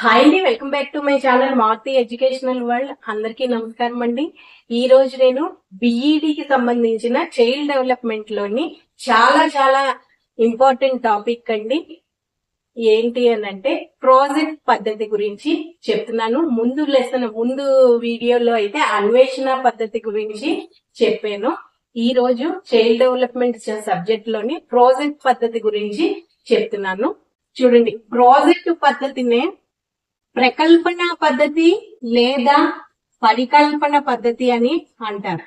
Hi అండి welcome back to my channel Maruthi educational world. అందరికీ నమస్కారం అండి. ఈ రోజు నేను బిఈడికి కి సంబంధించిన చైల్డ్ డెవలప్మెంట్లోని చాలా చాలా ఇంపార్టెంట్ టాపిక్ అండి. ఏంటి అని అంటే ప్రాజెక్ట్ పద్ధతి గురించి చెప్తున్నాను. ముందు లెసన్ ముందు వీడియోలో అయితే అన్వేషణ పద్ధతి గురించి చెప్పాను. ఈ రోజు చైల్డ్ డెవలప్మెంట్ సబ్జెక్ట్లోని ప్రాజెక్ట్ పద్ధతి గురించి చెప్తున్నాను. చూడండి ప్రాజెక్ట్ పద్ధతినే ప్రకల్పన పద్ధతి లేదా పరికల్పన పద్ధతి అని అంటారు.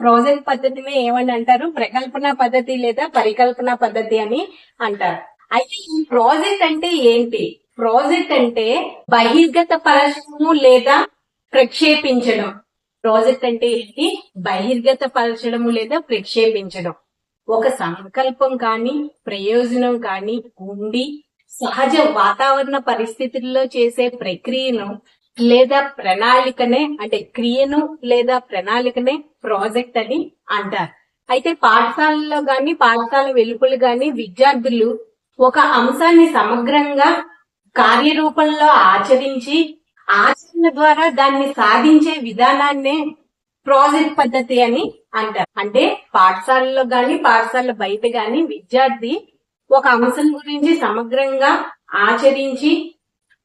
ప్రాజెక్ట్ పద్ధతిని ఏమని అంటారు? ప్రకల్పన పద్ధతి లేదా పరికల్పన పద్ధతి అని అంటారు. అయితే ఈ ప్రాజెక్ట్ అంటే ఏంటి? ప్రాజెక్ట్ అంటే బహిర్గత పరచడము లేదా ప్రక్షేపించడం. ప్రాజెక్ట్ అంటే ఏంటి? బహిర్గత పరచడము లేదా ప్రక్షేపించడం. ఒక సంకల్పం కానీ ప్రయోజనం కానీ ఉండి సహజ వాతావరణ పరిస్థితుల్లో చేసే ప్రక్రియను లేదా ప్రణాళికనే అంటే క్రియను లేదా ప్రణాళికనే ప్రాజెక్ట్ అని అంటారు. అయితే పాఠశాలలో గాని పాఠశాల వెలుపలు గాని విద్యార్థులు ఒక అంశాన్ని సమగ్రంగా కార్యరూపంలో ఆచరించి ఆచరణ ద్వారా దాన్ని సాధించే విధానాన్నే ప్రాజెక్ట్ పద్ధతి అని అంటారు. అంటే పాఠశాలలో గాని పాఠశాల బయట గాని విద్యార్థి ఒక అంశం గురించి సమగ్రంగా ఆచరించి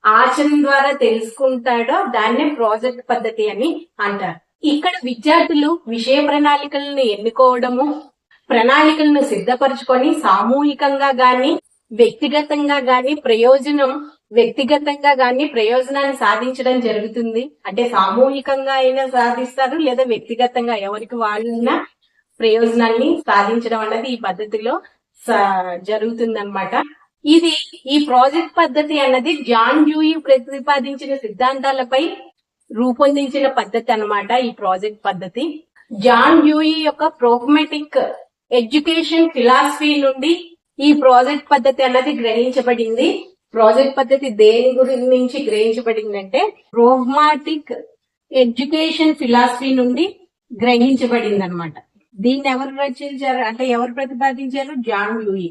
ఆచరణ ద్వారా తెలుసుకుంటాడో దాన్నే ప్రాజెక్ట్ పద్ధతి అని అంటారు. ఇక్కడ విద్యార్థులు విషయ ప్రణాళికలను ఎన్నుకోవడము ప్రణాళికలను సిద్ధపరచుకొని సామూహికంగా గాని వ్యక్తిగతంగా గాని ప్రయోజనం వ్యక్తిగతంగా గాని ప్రయోజనాన్ని సాధించడం జరుగుతుంది. అంటే సామూహికంగా అయినా సాధిస్తారు లేదా వ్యక్తిగతంగా ఎవరికి వాళ్ళైనా ప్రయోజనాన్ని సాధించడం అన్నది ఈ పద్ధతిలో జరుగుతుందన్నమాట. ఇది ఈ ప్రాజెక్ట్ పద్ధతి అన్నది జాన్ జూయి ప్రతిపాదించిన సిద్ధాంతాలపై రూపొందించిన పద్ధతి అన్నమాట ఈ ప్రాజెక్ట్ పద్ధతి. జాన్ జూయి యొక్క ప్రోగ్మెటిక్ ఎడ్యుకేషన్ ఫిలాసఫీ నుండి ఈ ప్రాజెక్ట్ పద్ధతి అన్నది గ్రహించబడింది. ప్రాజెక్ట్ పద్ధతి దేని గురించి నుంచి గ్రహించబడిందంటే ప్రోగ్మాటిక్ ఎడ్యుకేషన్ ఫిలాసఫీ నుండి గ్రహించబడింది అనమాట దీన్ని ఎవరు రచించారు అంటే ఎవరు ప్రతిపాదించారు? John Louie.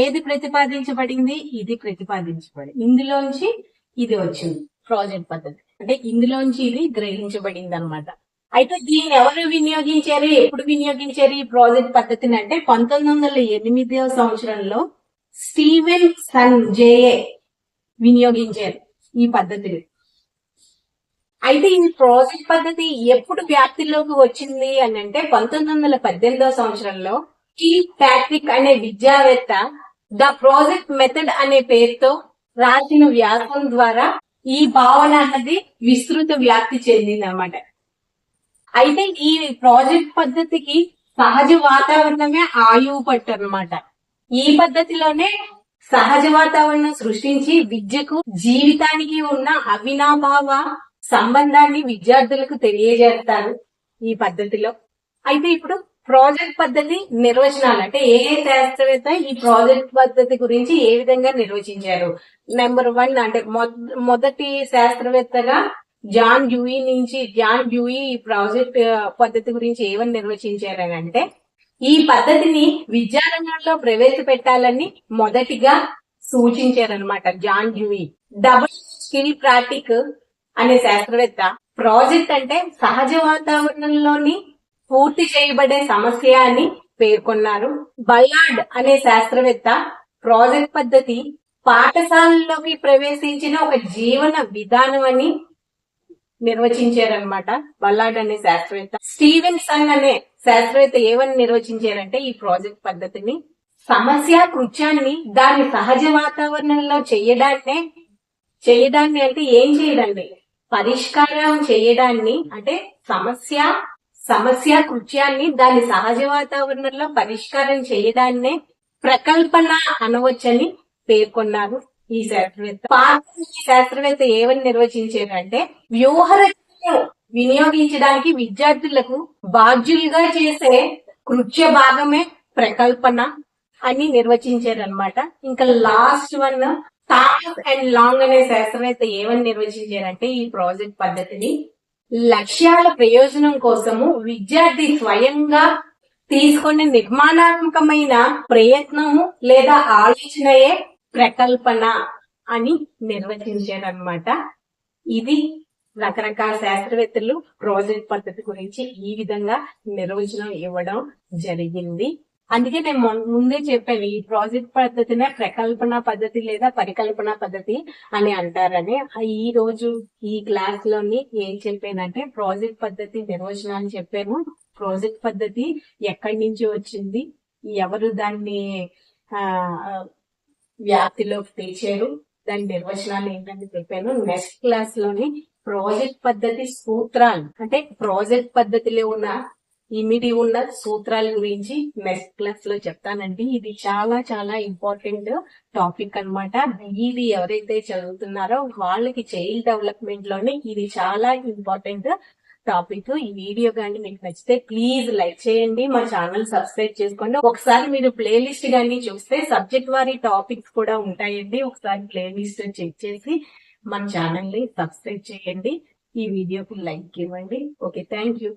ఏది ప్రతిపాదించబడింది? ఇది ప్రతిపాదించబడింది. ఇందులోంచి ఇది వచ్చింది. ప్రాజెక్ట్ పద్ధతి. అంటే ఇందులోంచి ఇది గ్రహించబడింది అనమాట అయితే దీన్ని ఎవరు వినియోగించారు? ఎప్పుడు వినియోగించారు ఈ ప్రాజెక్ట్ పద్ధతిని? అంటే పంతొమ్మిది వందల ఎనిమిదవ సంవత్సరంలో స్టీవెన్ సన్ జేఏ వినియోగించారు ఈ పద్ధతిని. అయితే ఈ ప్రాజెక్ట్ పద్ధతి ఎప్పుడు వ్యాప్తిలోకి వచ్చింది అని అంటే పంతొమ్మిది వందల పద్దెనిమిదవ సంవత్సరంలో ఈ ప్యాట్రిక్ అనే విద్యావేత్త ద ప్రాజెక్ట్ మెథడ్ అనే పేరుతో రాసిన వ్యాసం ద్వారా ఈ భావన అన్నది విస్తృత వ్యాప్తి చెందింది అనమాట అయితే ఈ ప్రాజెక్ట్ పద్ధతికి సహజ వాతావరణమే ఆయువు పట్టు అనమాట ఈ పద్ధతిలోనే సహజ వాతావరణం సృష్టించి విద్యకు జీవితానికి ఉన్న అవినాభావ సంబంధాన్ని విద్యార్థులకు తెలియజేస్తారు ఈ పద్ధతిలో. అయితే ఇప్పుడు ప్రాజెక్ట్ పద్ధతి నిర్వచనాలు అంటే ఏ ఏ శాస్త్రవేత్త ఈ ప్రాజెక్ట్ పద్ధతి గురించి ఏ విధంగా నిర్వచించారు? నెంబర్ వన్ అంటే మొదటి శాస్త్రవేత్తగా జాన్ డ్యూయి నుంచి జాన్ డ్యూయి ఈ ప్రాజెక్ట్ పద్ధతి గురించి ఏమని నిర్వచించారని అంటే ఈ పద్ధతిని విద్యారంగంలో ప్రవేశపెట్టాలని మొదటిగా సూచించారనమాట జాన్ డ్యూయి. డబుల్ స్కిల్ ప్రాక్టిక్ అనే శాస్త్రవేత్త ప్రాజెక్ట్ అంటే సహజ వాతావరణంలోని పూర్తి చేయబడే సమస్య అని పేర్కొన్నారు. బల్లాడ్ అనే శాస్త్రవేత్త ప్రాజెక్ట్ పద్ధతి పాఠశాలలోకి ప్రవేశించిన ఒక జీవన విధానం అని నిర్వచించారనమాట బల్లాడ్ అనే శాస్త్రవేత్త. స్టీవెన్ సన్ అనే శాస్త్రవేత్త ఏమని నిర్వచించారంటే ఈ ప్రాజెక్ట్ పద్ధతిని. సమస్య కృత్యాన్ని దాని సహజ వాతావరణంలో చేయడాన్నే చేయడాన్ని అంటే ఏం చేయడాన్ని? పరిష్కారం చేయడాన్ని అంటే సమస్య సమస్య కృత్యాన్ని దాని సహజ వాతావరణంలో పరిష్కారం చేయడాన్నే ప్రకల్పన అనవచ్చని పేర్కొన్నారు ఈ శాస్త్రవేత్త. శాస్త్రవేత్త ఏమని నిర్వచించారంటే వ్యూహరచనను వినియోగించడానికి విద్యార్థులకు బాధ్యులుగా చేసే కృత్య భాగమే ప్రకల్పన అని నిర్వచించారనమాట ఇంకా last one Thomas and Long అనే శాస్త్రవేత్త ఏమని నిర్వచించారంటే ఈ ప్రాజెక్ట్ పద్ధతిని లక్ష్యాల ప్రయోజనం కోసము విద్యార్థి స్వయంగా తీసుకునే నిర్మాణాత్మకమైన ప్రయత్నము లేదా ఆలోచనయే ప్రకల్పన అని నిర్వచించారనమాట ఇది రకరకాల శాస్త్రవేత్తలు ప్రాజెక్ట్ పద్ధతి గురించి ఈ విధంగా నిర్వచనం ఇవ్వడం జరిగింది. అందుకే నేను ముందే చెప్పాను ఈ ప్రాజెక్ట్ పద్ధతినే ప్రకల్పన పద్ధతి లేదా పరికల్పన పద్ధతి అని అంటారని. ఈ రోజు ఈ క్లాస్లోని ఏం చెప్పానంటే ప్రాజెక్ట్ పద్ధతి నిర్వచనాన్ని చెప్పాను ప్రాజెక్ట్ పద్ధతి ఎక్కడి నుంచి వచ్చింది? ఎవరు దాన్ని ఆ వ్యాప్తిలోకి తెచ్చారు? దాని నిర్వచనాలు ఏంటని చెప్పాను. నెక్స్ట్ క్లాస్లోని ప్రాజెక్ట్ పద్ధతి సూత్రాలు అంటే ప్రాజెక్ట్ పద్ధతిలో ఉన్న ఇమిడి ఉన్న సూత్రాల గురించి నెక్స్ట్ క్లాస్లో చెప్తానండి. ఇది చాలా చాలా ఇంపార్టెంట్ టాపిక్ అన్నమాట. ఇది ఎవరైతే చదువుతున్నారో వాళ్ళకి చైల్డ్ డెవలప్మెంట్లోనే ఇది చాలా ఇంపార్టెంట్ టాపిక్ ఈ వీడియో కానీ మీకు నచ్చితే ప్లీజ్ లైక్ చేయండి. మా ఛానల్ సబ్స్క్రైబ్ చేసుకోండి. ఒకసారి మీరు ప్లేలిస్ట్ కానీ చూస్తే సబ్జెక్ట్ వారి టాపిక్స్ కూడా ఉంటాయండి. ఒకసారి ప్లేలిస్ట్ చెక్ చేసి మన ఛానల్ని సబ్స్క్రైబ్ చేయండి. ఈ వీడియోకి లైక్ ఇవ్వండి. Okay thank you